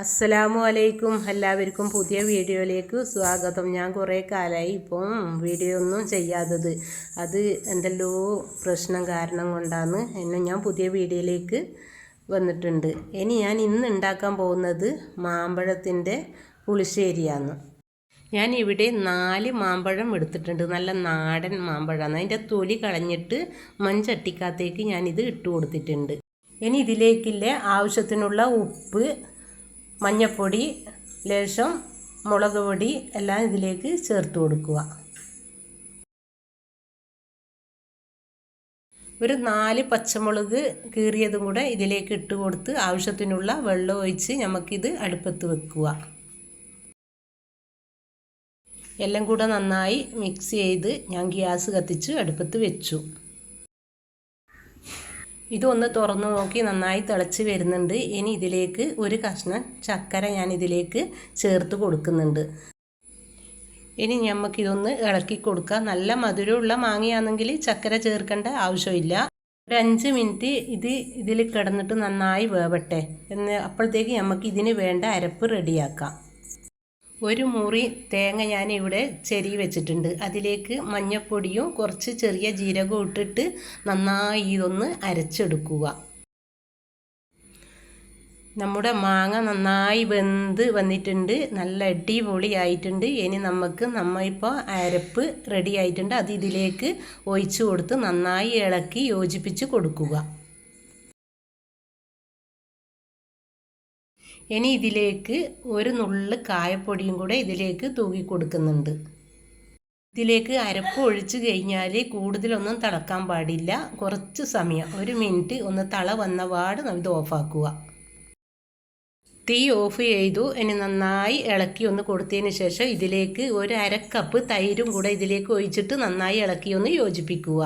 അസ്സലാമു അലൈക്കും. എല്ലാവർക്കും പുതിയ വീഡിയോയിലേക്ക് സ്വാഗതം. ഞാൻ കുറേ കാലമായി ഇപ്പം വീഡിയോ ഒന്നും ചെയ്യാത്തത്. അത് എന്തെല്ലോ പ്രശ്നം കാരണം കൊണ്ടാണ് എന്നെ ഞാൻ പുതിയ വീഡിയോയിലേക്ക് വന്നിട്ടുണ്ട്. ഇനി ഞാൻ ഇന്ന് ഉണ്ടാക്കാൻ പോകുന്നത് മാമ്പഴത്തിന്റെ പുളിശ്ശേരിയാണ്. ഞാൻ ഇവിടെ നാല് മാമ്പഴം എടുത്തിട്ടുണ്ട്. നല്ല നാടൻ മാമ്പഴമാണ് അതിന്റെ തൊലി കളഞ്ഞിട്ട് മൺചട്ടിക്കകത്തേക്ക് ഞാനിത് ഇട്ട് കൊടുത്തിട്ടുണ്ട്. ഇനി ഇതിലേക്കില്ല ആവശ്യത്തിനുള്ള ഉപ്പ് മഞ്ഞൾപ്പൊടി ലേശം മുളക് പൊടി എല്ലാം ഇതിലേക്ക് ചേർത്ത് കൊടുക്കുക. ഒരു നാല് പച്ചമുളക് കീറിയതും കൂടെ ഇതിലേക്ക് ഇട്ട് കൊടുത്ത് ആവശ്യത്തിനുള്ള വെള്ളം ഒഴിച്ച് നമുക്കിത് അടുപ്പത്ത് വെക്കുക. എല്ലാം കൂടെ നന്നായി മിക്സ് ചെയ്ത് ഞാൻ ഗ്യാസ് കത്തിച്ച് അടുപ്പത്ത് വെച്ചു. ഇതൊന്ന് തുറന്നു നോക്കി നന്നായി തിളച്ച് വരുന്നുണ്ട്. ഇനി ഇതിലേക്ക് ഒരു കഷ്ണം ചക്കര ഞാൻ ഇതിലേക്ക് ചേർത്ത് കൊടുക്കുന്നുണ്ട്. ഇനി നമുക്കിതൊന്ന് ഇളക്കി കൊടുക്കാം. നല്ല മധുരമുള്ള മാങ്ങയാണെങ്കിൽ ചക്കര ചേർക്കേണ്ട ആവശ്യമില്ല. ഒരു അഞ്ച് മിനിറ്റ് ഇത് ഇതിൽ കിടന്നിട്ട് നന്നായി വേവട്ടെ. എന്ന് അപ്പോഴത്തേക്ക് നമുക്ക് ഇതിന് വേണ്ട അരപ്പ് റെഡിയാക്കാം. ഒരു മുറി തേങ്ങ ഞാൻ ഇവിടെ ചെരി വെച്ചിട്ടുണ്ട്. അതിലേക്ക് മഞ്ഞൾപ്പൊടിയും കുറച്ച് ചെറിയ ജീരകവും ഇട്ടിട്ട് നന്നായി ഇതൊന്ന് അരച്ചെടുക്കുക. നമ്മുടെ മാങ്ങ നന്നായി വെന്ത് വന്നിട്ടുണ്ട്. നല്ല അടിപൊളിയായിട്ടുണ്ട്. ഇനി നമുക്ക് നമ്മ ഇപ്പോൾ അരപ്പ് റെഡി ആയിട്ടുണ്ട്. അത് ഇതിലേക്ക് ഒഴിച്ചു കൊടുത്ത് നന്നായി ഇളക്കി യോജിപ്പിച്ച് കൊടുക്കുക. ഇനി ഇതിലേക്ക് ഒരു നുള്ള് കായപ്പൊടിയും കൂടെ ഇതിലേക്ക് തൂകി കൊടുക്കുന്നുണ്ട്. ഇതിലേക്ക് അരപ്പ് ഒഴിച്ച് കഴിഞ്ഞാൽ കൂടുതലൊന്നും തിളക്കാൻ പാടില്ല. കുറച്ച് സമയം ഒരു മിനിറ്റ് ഒന്ന് തള വന്ന പാട് ഇത് ഓഫാക്കുക. തീ ഓഫ് ചെയ്തു. ഇനി നന്നായി ഇളക്കി ഒന്ന് കൊടുത്തതിന് ശേഷം ഇതിലേക്ക് ഒരു അരക്കപ്പ് തൈരും കൂടെ ഇതിലേക്ക് ഒഴിച്ചിട്ട് നന്നായി ഇളക്കി ഒന്ന് യോജിപ്പിക്കുക.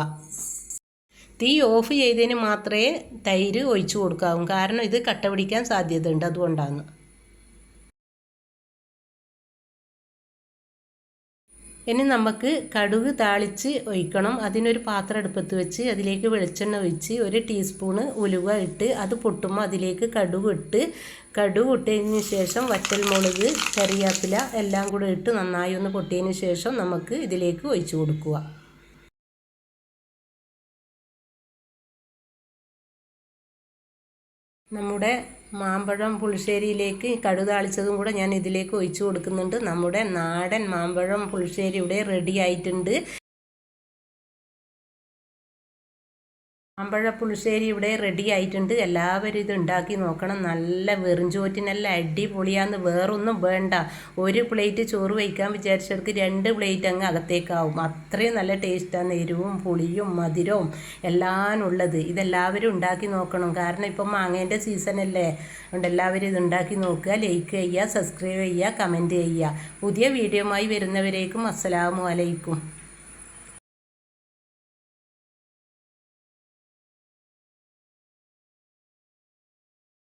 തീ ഓഫ് ചെയ്തതിന് മാത്രമേ തൈര് ഒഴിച്ചു കൊടുക്കാവൂ. കാരണം ഇത് കട്ട പിടിക്കാൻ സാധ്യതയുണ്ട് അതുകൊണ്ടാണ്. ഇനി നമുക്ക് കടുക് താളിച്ച് ഒഴിക്കണം. അതിനൊരു പാത്രം അടുപ്പത്ത് വെച്ച് അതിലേക്ക് വെളിച്ചെണ്ണ ഒഴിച്ച് ഒരു ടീസ്പൂണ് ഉലുവ ഇട്ട് അത് പൊട്ടുമ്പോൾ അതിലേക്ക് കടുക് ഇട്ട് കടുക് ഇട്ടതിന് ശേഷം വറ്റൽമുളക് കറിവേപ്പില എല്ലാം കൂടെ ഇട്ട് നന്നായി ഒന്ന് പൊട്ടിയതിന് ശേഷം നമുക്ക് ഇതിലേക്ക് ഒഴിച്ചു കൊടുക്കുക. നമ്മുടെ മാമ്പഴം പുളിശ്ശേരിയിലേക്ക് കടുതാളിച്ചതും കൂടെ ഞാൻ ഇതിലേക്ക് ഒഴിച്ചു കൊടുക്കുന്നുണ്ട്. നമ്മുടെ നാടൻ മാമ്പഴം പുളിശ്ശേരി ഇവിടെ റെഡി ആയിട്ടുണ്ട്. മാമ്പഴ പുളിശ്ശേരി ഇവിടെ റെഡി ആയിട്ടുണ്ട്. എല്ലാവരും ഇത് ഉണ്ടാക്കി നോക്കണം. നല്ല വെറുംചോറ്റിനെല്ലാം അടിപൊളിയാന്ന് വേറൊന്നും വേണ്ട. ഒരു പ്ലേറ്റ് ചോറ് വയ്ക്കാൻ വിചാരിച്ചവർക്ക് രണ്ട് പ്ലേറ്റ് അങ്ങ് അകത്തേക്കാവും. അത്രയും നല്ല ടേസ്റ്റാണ് എരിവും പുളിയും മധുരവും എല്ലാം ഉള്ളത്. ഇതെല്ലാവരും ഉണ്ടാക്കി നോക്കണം. കാരണം ഇപ്പം മാങ്ങേന്റെ അല്ലേ. അതുകൊണ്ട് എല്ലാവരും ഇത് ഉണ്ടാക്കി നോക്കുക. ലൈക്ക് ചെയ്യുക സബ്സ്ക്രൈബ് ചെയ്യുക കമന്റ് ചെയ്യുക. പുതിയ വീഡിയോയുമായി വരുന്നവരേക്കും അസ്സലാമു അലൈക്കും.